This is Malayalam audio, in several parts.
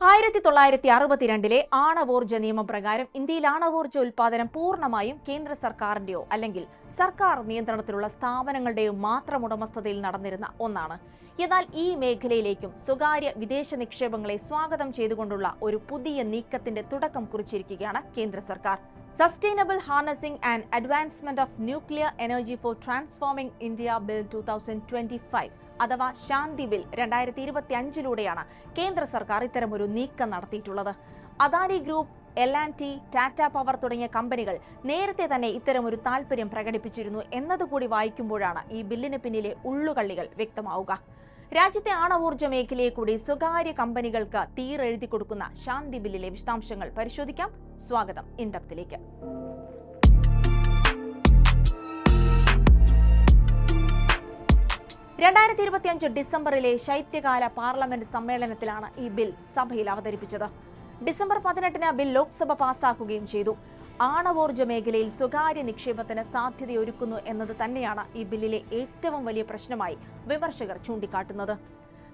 ആയിരത്തി തൊള്ളായിരത്തി അറുപത്തിരണ്ടിലെ ആണവോർജ നിയമപ്രകാരം ഇന്ത്യയിൽ ആണവോർജ ഉൽപാദനം പൂർണമായും കേന്ദ്ര സർക്കാരിന്റെയോ അല്ലെങ്കിൽ സർക്കാർ നിയന്ത്രണത്തിലുള്ള സ്ഥാപനങ്ങളുടെയോ മാത്രം ഉടമസ്ഥതയിൽ നടന്നിരുന്ന ഒന്നാണ്. എന്നാൽ ഈ മേഖലയിലേക്കും സ്വകാര്യ വിദേശ നിക്ഷേപങ്ങളെ സ്വാഗതം ചെയ്തുകൊണ്ടുള്ള ഒരു പുതിയ നീക്കത്തിന്റെ തുടക്കം കുറിച്ചിരിക്കുകയാണ് കേന്ദ്ര സർക്കാർ. Sustainable harnessing and advancement of nuclear energy for transforming India bill two thousand twenty five അഥവാ ശാന്തി ബിൽ രണ്ടായിരത്തി ഇരുപത്തി അഞ്ചിലൂടെയാണ് കേന്ദ്ര സർക്കാർ ഇത്തരമൊരു നീക്കം നടത്തിയിട്ടുള്ളത്. Adani group L and T Tata power തുടങ്ങിയ കമ്പനികൾ നേരത്തെ തന്നെ ഇത്തരമൊരു താല്പര്യം പ്രകടിപ്പിച്ചിരുന്നു എന്നതുകൂടി വായിക്കുമ്പോഴാണ് ഈ ബില്ലിന് പിന്നിലെ ഉള്ളുകള്ളികൾ വ്യക്തമാവുക. രാജ്യത്തെ ആണവോർജ മേഖലയെ കൂടി സ്വകാര്യ കമ്പനികൾക്ക് തീരെഴുതി കൊടുക്കുന്ന ശാന്തി ബില്ലിലെ വിശദാംശങ്ങൾ പരിശോധിക്കാം. സ്വാഗതം ഇൻഡപ്തിലേക്ക്. രണ്ടായിരത്തി ഇരുപത്തിയഞ്ച് ഡിസംബറിലെ ശൈത്യകാല പാർലമെന്റ് സമ്മേളനത്തിലാണ് ഈ ബിൽ സഭയിൽ അവതരിപ്പിച്ചത്. ഡിസംബർ പതിനെട്ടിന് ബിൽ ലോക്സഭ പാസാക്കുകയും ചെയ്തു. ആണവോർജ മേഖലയിൽ സ്വകാര്യ നിക്ഷേപത്തിന് സാധ്യതയൊരുക്കുന്നു എന്നത് തന്നെയാണ് ഈ ബില്ലിലെ ഏറ്റവും വലിയ പ്രശ്നമായി വിമർശകർ ചൂണ്ടിക്കാട്ടുന്നത്.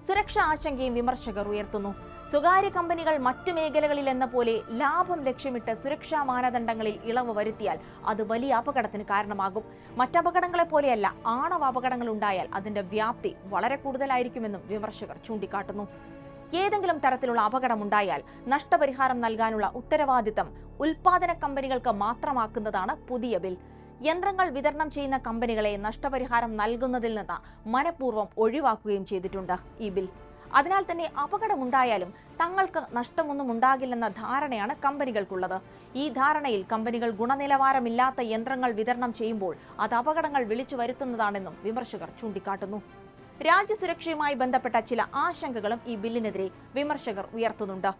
സുരക്ഷാ ആശങ്കയും വിമർശകർ ഉയർത്തുന്നു. സ്വകാര്യ കമ്പനികൾ മറ്റു മേഖലകളിൽ എന്ന പോലെ ലാഭം ലക്ഷ്യമിട്ട് സുരക്ഷാ മാനദണ്ഡങ്ങളിൽ ഇളവ് വരുത്തിയാൽ അത് വലിയ അപകടത്തിന് കാരണമാകും. മറ്റപകടങ്ങളെ പോലെയല്ല ആണവ അപകടങ്ങൾ ഉണ്ടായാൽ അതിന്റെ വ്യാപ്തി വളരെ കൂടുതലായിരിക്കുമെന്നും വിമർശകർ ചൂണ്ടിക്കാട്ടുന്നു. ഏതെങ്കിലും തരത്തിലുള്ള അപകടമുണ്ടായാൽ നഷ്ടപരിഹാരം നൽകാനുള്ള ഉത്തരവാദിത്തം ഉൽപാദന കമ്പനികൾക്ക് മാത്രമാക്കുന്നതാണ് പുതിയ ബിൽ. യന്ത്രങ്ങൾ വിതരണം ചെയ്യുന്ന കമ്പനികളെ നഷ്ടപരിഹാരം നൽകുന്നതിൽ നിന്ന് മനഃപൂർവം ഒഴിവാക്കുകയും ചെയ്തിട്ടുണ്ട് ഈ ബിൽ. അതിനാൽ തന്നെ അപകടമുണ്ടായാലും തങ്ങൾക്ക് നഷ്ടമൊന്നും ഉണ്ടാകില്ലെന്ന ധാരണയാണ് കമ്പനികൾക്കുള്ളത്. ഈ ധാരണയിൽ കമ്പനികൾ ഗുണനിലവാരമില്ലാത്ത യന്ത്രങ്ങൾ വിതരണം ചെയ്യുമ്പോൾ അത് അപകടങ്ങൾ വിളിച്ചു വരുത്തുന്നതാണെന്നും വിമർശകർ ചൂണ്ടിക്കാട്ടുന്നു. രാജ്യസുരക്ഷയുമായി ബന്ധപ്പെട്ട ചില ആശങ്കകളും ഈ ബില്ലിനെതിരെ വിമർശകർ ഉയർത്തുന്നുണ്ട്.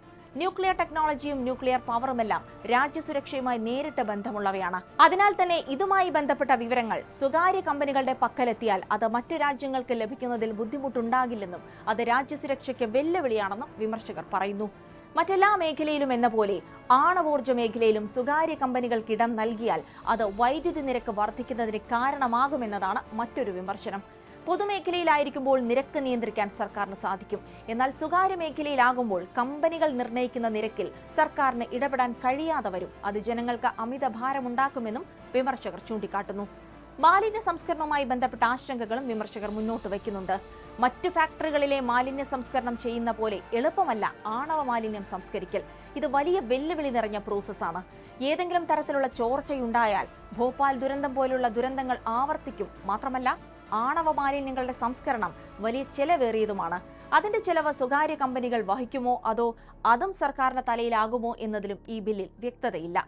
ന്യൂക്ലിയർ ടെക്നോളജിയും ന്യൂക്ലിയർ പവറുമെല്ലാം രാജ്യസുരക്ഷയുമായി നേരിട്ട് ബന്ധമുള്ളവയാണ്. അതിനാൽ തന്നെ ഇതുമായി ബന്ധപ്പെട്ട വിവരങ്ങൾ സ്വകാര്യ കമ്പനികളുടെ പക്കലെത്തിയാൽ അത് മറ്റ് രാജ്യങ്ങൾക്ക് ലഭിക്കുന്നതിൽ ബുദ്ധിമുട്ടുണ്ടാകില്ലെന്നും അത് രാജ്യസുരക്ഷയ്ക്ക് വെല്ലുവിളിയാണെന്നും വിമർശകർ പറയുന്നു. മറ്റെല്ലാ മേഖലയിലും എന്ന പോലെ ആണവോർജ മേഖലയിലും സ്വകാര്യ കമ്പനികൾക്ക് ഇടം നൽകിയാൽ അത് വൈദ്യുതി നിരക്ക് വർദ്ധിക്കുന്നതിന് കാരണമാകുമെന്നതാണ് മറ്റൊരു വിമർശനം. പൊതുമേഖലയിലായിരിക്കുമ്പോൾ നിരക്ക് നിയന്ത്രിക്കാൻ സർക്കാരിന് സാധിക്കും. എന്നാൽ സ്വകാര്യ മേഖലയിലാകുമ്പോൾ കമ്പനികൾ നിർണയിക്കുന്ന നിരക്കിൽ സർക്കാരിന് ഇടപെടാൻ കഴിയാതെ വരും. അത് ജനങ്ങൾക്ക് അമിത ഭാരമുണ്ടാക്കുമെന്നും വിമർശകർ ചൂണ്ടിക്കാട്ടുന്നു. മാലിന്യ സംസ്കരണവുമായി ബന്ധപ്പെട്ട ആശങ്കകളും വിമർശകർ മുന്നോട്ട് വയ്ക്കുന്നുണ്ട്. മറ്റു ഫാക്ടറികളിലെ മാലിന്യ സംസ്കരണം ചെയ്യുന്ന പോലെ എളുപ്പമല്ല ആണവ മാലിന്യം സംസ്കരിക്കൽ. ഇത് വലിയ വെല്ലുവിളി നിറഞ്ഞ പ്രോസസ്സാണ്. ഏതെങ്കിലും തരത്തിലുള്ള ചോർച്ചയുണ്ടായാൽ ഭോപ്പാൽ ദുരന്തം പോലുള്ള ദുരന്തങ്ങൾ ആവർത്തിക്കും. മാത്രമല്ല ആണവ മാലിന്യങ്ങളുടെ സംസ്കരണം വലിയ ചെലവേറിയതുമാണ്. അതിന്റെ ചെലവ് സ്വകാര്യ കമ്പനികൾ വഹിക്കുമോ അതോ അതും സർക്കാരിന്റെ തലയിലാകുമോ എന്നതിലും ഈ ബില്ലിൽ വ്യക്തതയില്ല.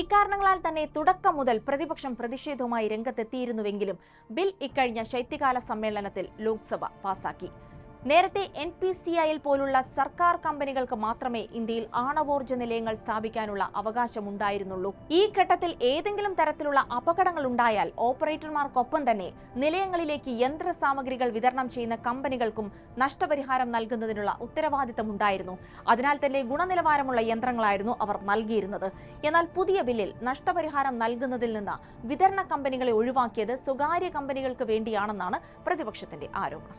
ഇക്കാരണങ്ങളാൽ തന്നെ തുടക്കം മുതൽ പ്രതിപക്ഷം പ്രതിഷേധവുമായി രംഗത്തെത്തിയിരുന്നുവെങ്കിലും ബിൽ ഇക്കഴിഞ്ഞ ശൈത്യകാല സമ്മേളനത്തിൽ ലോക്സഭ പാസാക്കി. നേരത്തെ എൻ പി സി ഐയിൽ പോലുള്ള സർക്കാർ കമ്പനികൾക്ക് മാത്രമേ ഇന്ത്യയിൽ ആണവോർജ നിലയങ്ങൾ സ്ഥാപിക്കാനുള്ള അവകാശമുണ്ടായിരുന്നുള്ളൂ. ഈ ഘട്ടത്തിൽ ഏതെങ്കിലും തരത്തിലുള്ള അപകടങ്ങൾ ഉണ്ടായാൽ ഓപ്പറേറ്റർമാർക്കൊപ്പം തന്നെ നിലയങ്ങളിലേക്ക് യന്ത്ര സാമഗ്രികൾ വിതരണം ചെയ്യുന്ന കമ്പനികൾക്കും നഷ്ടപരിഹാരം നൽകുന്നതിനുള്ള ഉത്തരവാദിത്തം ഉണ്ടായിരുന്നു അതിനാൽ തന്നെ ഗുണനിലവാരമുള്ള യന്ത്രങ്ങളായിരുന്നു അവർ നൽകിയിരുന്നത്. എന്നാൽ പുതിയ ബില്ലിൽ നഷ്ടപരിഹാരം നൽകുന്നതിൽ നിന്ന് വിതരണ കമ്പനികളെ ഒഴിവാക്കിയത് സ്വകാര്യ കമ്പനികൾക്ക് വേണ്ടിയാണെന്നാണ് പ്രതിപക്ഷത്തിന്റെ ആരോപണം.